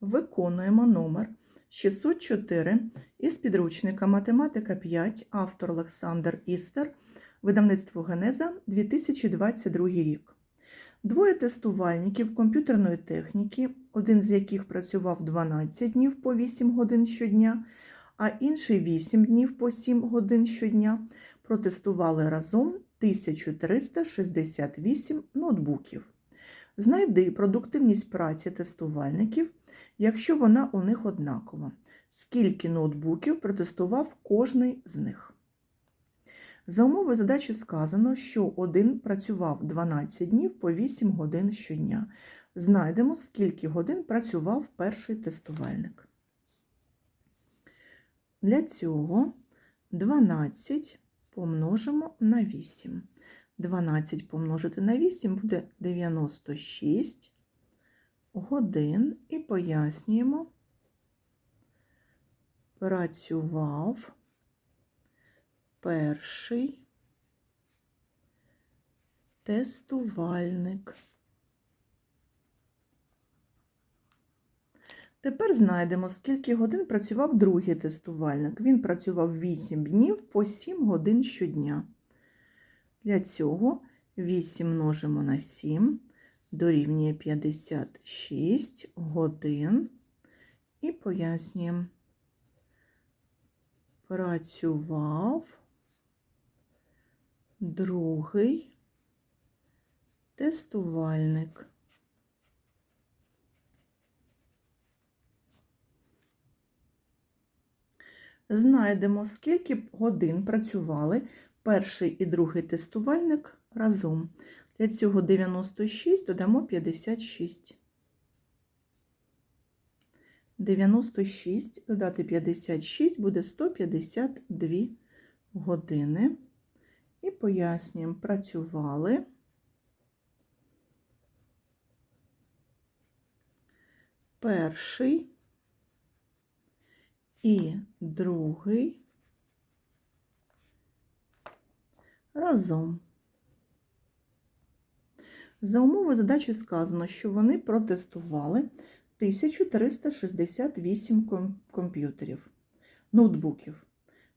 Виконуємо номер 604 із підручника Математика 5, автор Олександр Істер, видавництво Генеза 2022 рік. Двоє тестувальників комп'ютерної техніки, один з яких працював 12 днів по 8 годин щодня, а інший 8 днів по 7 годин щодня, протестували разом 1368 ноутбуків. Знайди продуктивність праці тестувальників, якщо вона у них однакова. Скільки ноутбуків протестував кожний з них? За умови задачі сказано, що один працював 12 днів по 8 годин щодня. Знайдемо, скільки годин працював перший тестувальник. Для цього 12 помножимо на 8. 12 помножити на 8 буде 96 годин і пояснюємо, працював перший тестувальник. Тепер знайдемо, скільки годин працював другий тестувальник. Він працював 8 днів по 7 годин щодня. Для цього 8 множимо на 7 дорівнює 56 годин і пояснюємо. Працював другий тестувальник. Знайдемо, скільки годин працювали перший і другий тестувальник разом. Для цього 96 додамо 56. 96 додати 56 буде 152 години. І пояснюємо, працювали. Перший і другий разом. За умови задачі сказано, що вони протестували 1368 комп'ютерів, ноутбуків.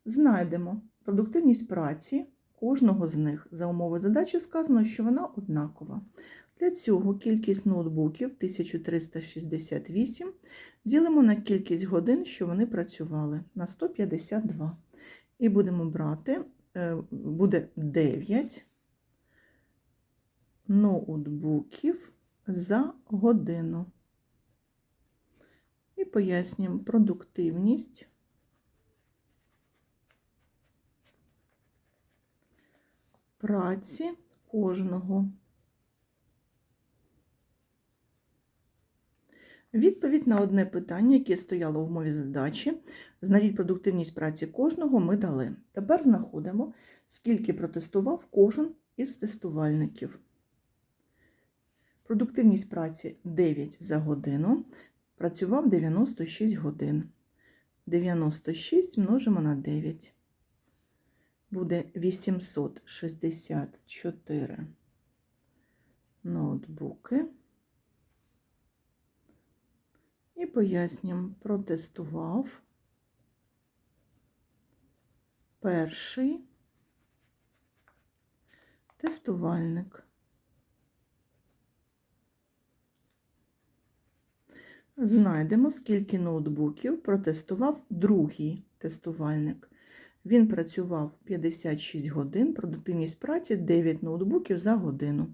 Знайдемо продуктивність праці кожного з них. За умови задачі сказано, що вона однакова. Для цього кількість ноутбуків 1368 ділимо на кількість годин, що вони працювали, на 152. І будемо брати, буде 9 ноутбуків за годину. І пояснюємо продуктивність праці кожного. Відповідь на одне питання, яке стояло в мові задачі, знайдіть продуктивність праці кожного, ми дали. Тепер знаходимо, скільки протестував кожен із тестувальників. Продуктивність праці 9 за годину. Працював 96 годин. 96 множимо на 9. Буде 864 ноутбуки. І пояснюємо, протестував перший тестувальник. Знайдемо, скільки ноутбуків протестував другий тестувальник. Він працював 56 годин, продуктивність праці 9 ноутбуків за годину.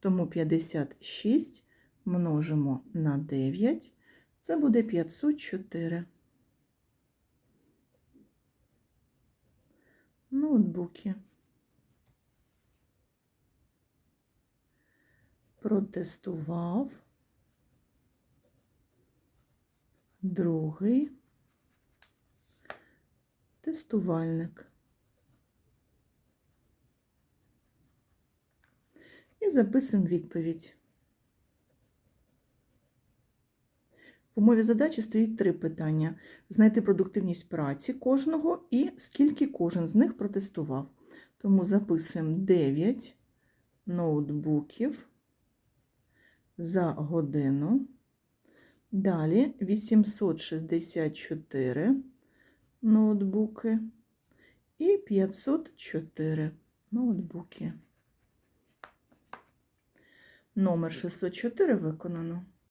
Тому 56 множимо на 9, це буде 504. Ноутбуки. Протестував. другий тестувальник. І записуємо відповідь. В умові задачі стоїть три питання: знайти продуктивність праці кожного і скільки кожен з них протестував. Тому записуємо 9 ноутбуків за годину Далі 864 ноутбуки і 504 ноутбуки. Номер 604 виконано.